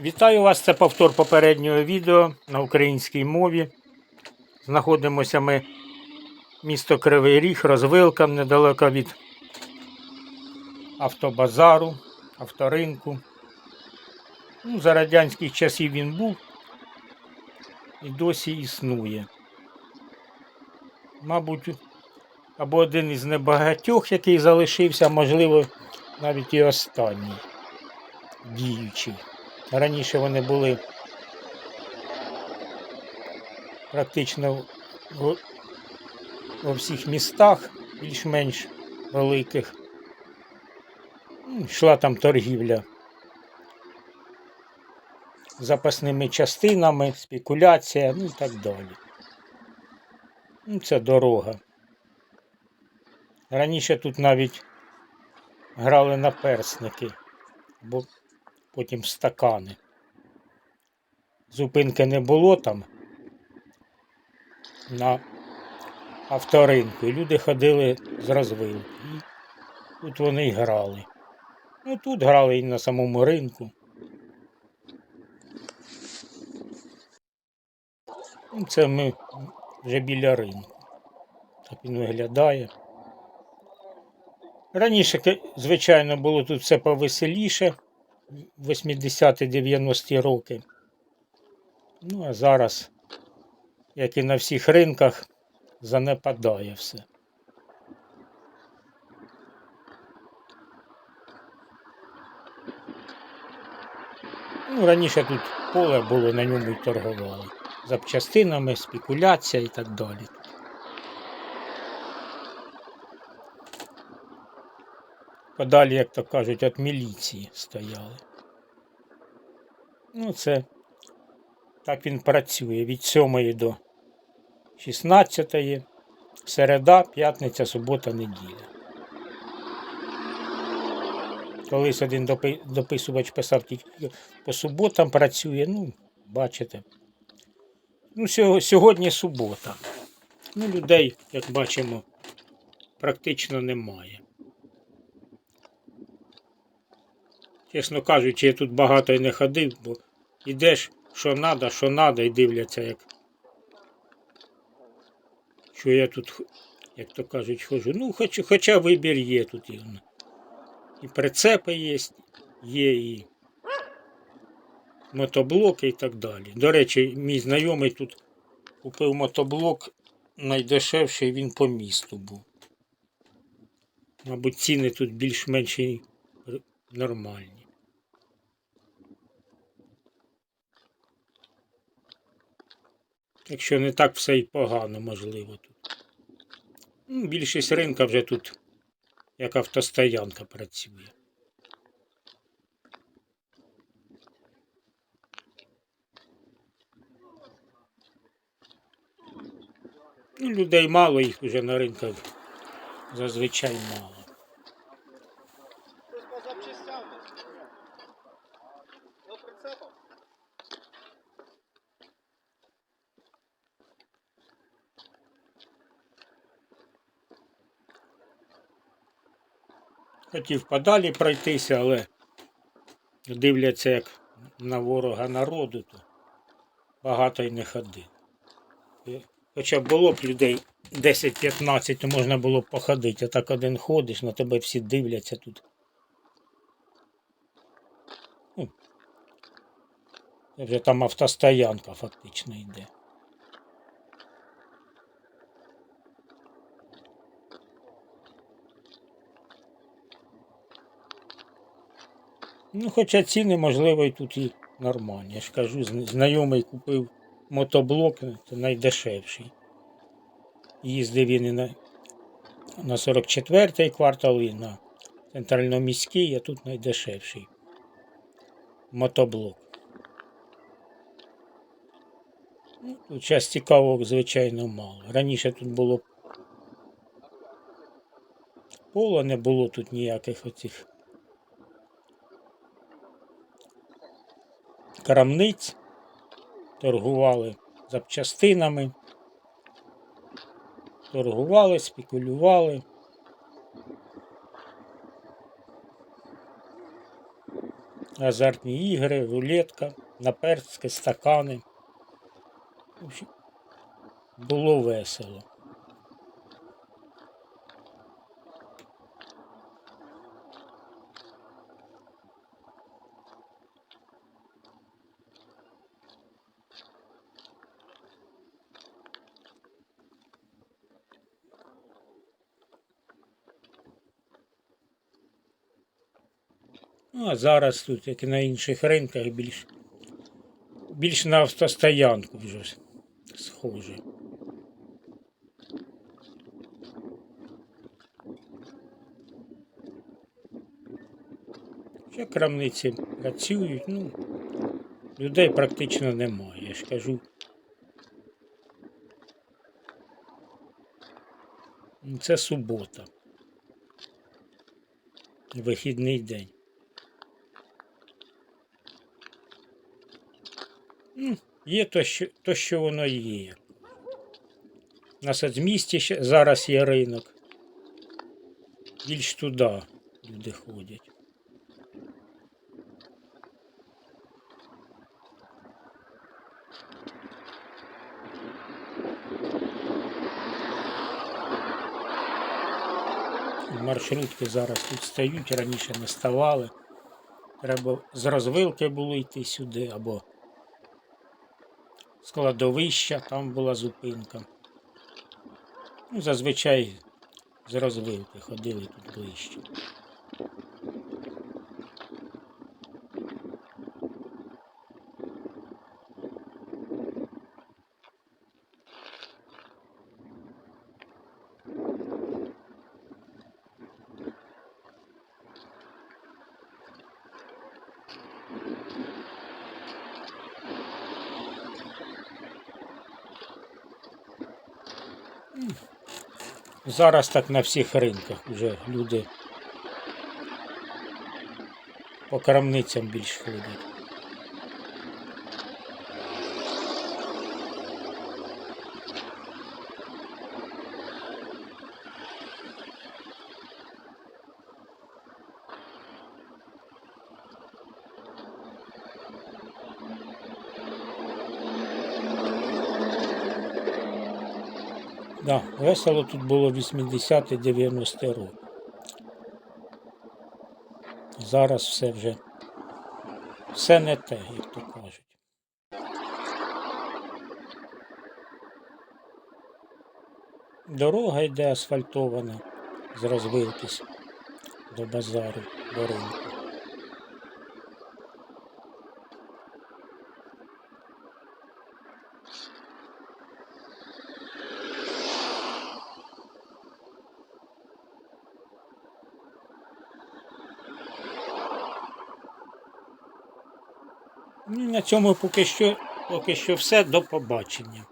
Вітаю вас! Це повтор попереднього відео на українській мові. Знаходимося ми місто Кривий Ріг, розвилка недалеко від автобазару, авторинку. Ну, за радянських часів він був і досі існує. Мабуть, або один із небагатьох, який залишився, можливо, навіть і останній діючий. Раніше вони були практично во всіх містах, більш-менш великих. Ну, Йшла там торгівля запасними частинами, спекуляція, ну і так далі. Ну, це дорога. Раніше тут навіть грали на персники, бо потім стакани. Зупинки не було там на авторинку. Люди ходили з розвилки. Тут вони й грали. Ну тут грали і на самому ринку. Ну, Це ми вже біля ринку. Так він виглядає. Раніше, звичайно, було тут все повеселіше. 80-90 роки. Ну, а зараз, як і на всіх ринках, занепадає все. Ну, раніше тут поле було, на ньому й торгували. Запчастинами, спекуляція і так далі. Подалі, як то кажуть, від міліції стояли. Ну, це так він працює від 7 до 16, середа, п'ятниця, субота, неділя. Колись один дописувач писав тільки по суботам працює, ну, бачите. Ну, сьогодні субота. Ну, людей, як бачимо, практично немає. Чесно кажучи, я тут багато і не ходив, бо йдеш, що надо, що надо, і дивляться, як. Що я тут, як то кажуть, ходжу. Ну, хоч, хоча вибір є тут. І, і прицепи є, є, і мотоблоки і так далі. До речі, мій знайомий тут купив мотоблок найдешевший, він по місту був. Мабуть, ціни тут більш-менш нормальні. Якщо не так все і погано, можливо тут. Ну, більшість ринка вже тут як автостоянка працює. Ну, людей мало, їх вже на ринках зазвичай мало. Щось по запчастям. До прицепом. Хотів подалі пройтися, але дивляться як на ворога народу, то багато й не ходив. Хоча було б людей 10-15, то можна було б походити, а так один ходиш, на тебе всі дивляться тут. Ну, вже там автостоянка фактично йде. Ну, хоча ціни, можливо, і тут і нормальні. Я ж кажу, знайомий купив мотоблок, це найдешевший. Їздив він і на, на 44-й квартал, і на центральноміський, а тут найдешевший. Мотоблок. Ну, тут час цікавого, звичайно, мало. Раніше тут було пола, не було тут ніяких оцих крамниць, торгували запчастинами, торгували, спекулювали. азартні ігри, рулетка, наперстки, стакани. Було весело. Ну, а зараз тут, як і на інших ринках, більш, більш на автостоянку вже схоже. Ще крамниці працюють, ну, людей практично немає, я ж кажу. Це субота. Вихідний день. Є то, що, то, що воно є. У нас от місті зараз є ринок. Більш туди люди ходять. Маршрутки зараз тут стають, раніше не ставали. Треба з розвилки було йти сюди або складовища, там була зупинка. Ну, зазвичай з розвилки ходили тут ближче. Зараз так на всіх ринках вже люди по крамницям більш ходять. Да, весело тут було 80-90 роки. Зараз все вже все не те, як то кажуть. Дорога йде асфальтована з розвилки до базару, до ринку. На цьому поки що, поки що все. До побачення.